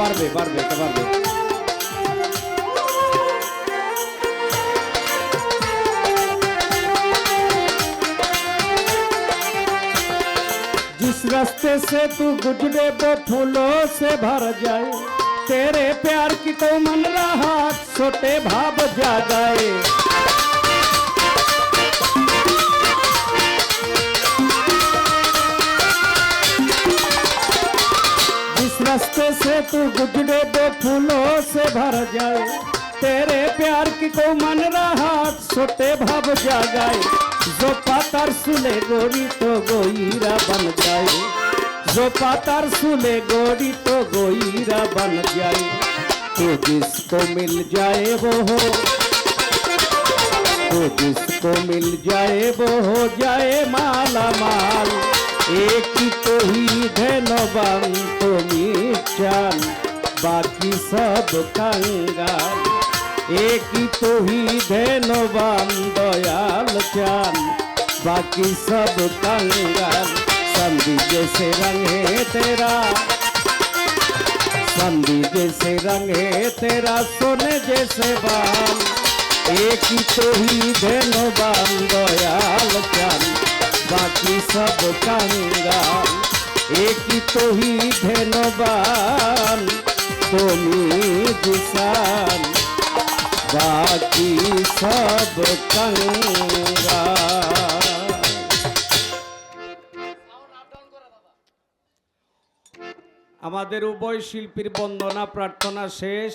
পারবে পারবে এটা পারবে जिस रास्ते से तू गुजरे वो फूलों से भर जाए तेरे प्यार की तो मन रहा छोटे भाव जा रास्ते से तू गुजरे वो फूलों से भर जाए। तेरे प्यार की को मन रहा छोटे भाव जा गए जो पातर सुले गोरी तो गोईरा बन जाए। जो पातर सुले गोरी तो गोईरा बन जाए। तो जिसको मिल जाए वो हो। तो जिसको मिल जाए वो हो, जाए माला माल। बाकी सब कंगाल एक ही तो ही धनवान दयाल चाल बाकी सब कंगाल संधि जैसे रंग है तेरा संधि जैसे रंग है तेरा सोने जैसे बाल एक ही तो ही धनवान दयाल चाल बाकी सब कंगाल एक ही तो ही धनवान তুমি দিশান বাকি সব কঙ্গা আমাদের উভয় শিল্পীর বন্দনা প্রার্থনা শেষ।